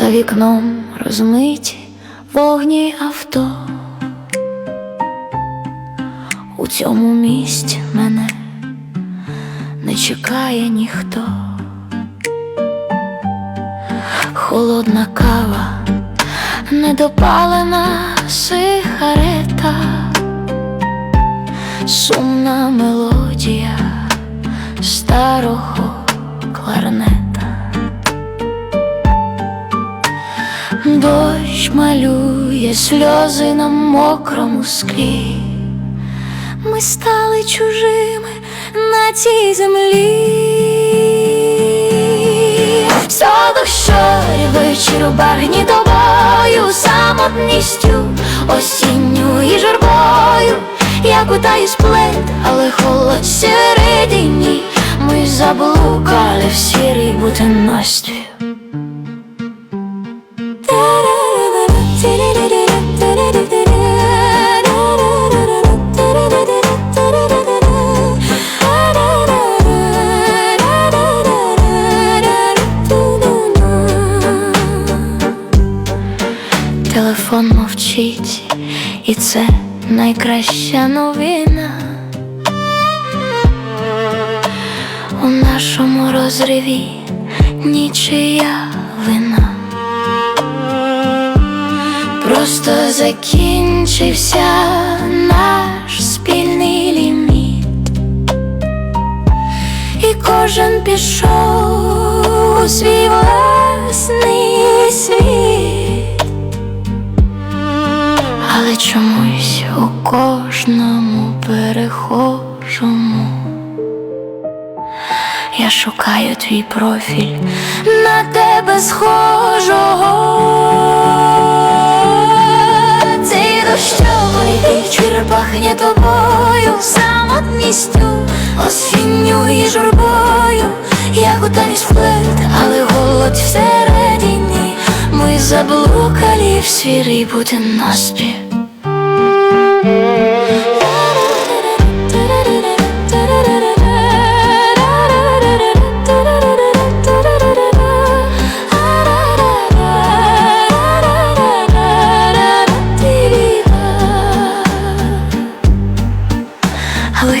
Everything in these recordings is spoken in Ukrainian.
вікном розмиті вогні авто. У цьому місті мене не чекає ніхто. Холодна кава, недопалена сигарета, сумна мелодія старого Дощ малює сльози на мокрому склі. Ми стали чужими на цій землі. Солодощорі вечір у багні тобою, самотністю, осінню і журбою, як у таї сплет, але холод всередині. Ми заблукали в сірій бутинності. Телефон мовчить, і це найкраща новина. У нашому розриві нічия вина. Просто закінчився наш спільний ліміт, і кожен пішов у кожному перехожому я шукаю твій профіль на тебе схожого. Цей дощовий вечір пахне тобою, самотністю, осінню і журбою, як у танець флет, але голод всередині. Ми заблукали в сірій бутиноспі. Але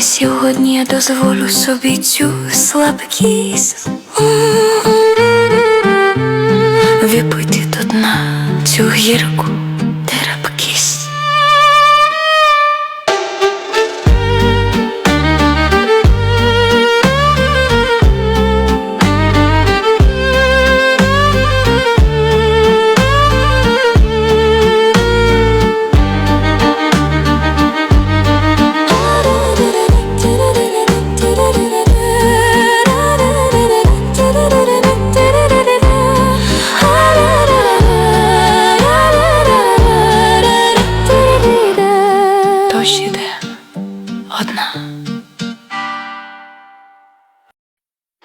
сьогодні я дозволю собі цю слабкість. Випити до дна цю гірку Одна.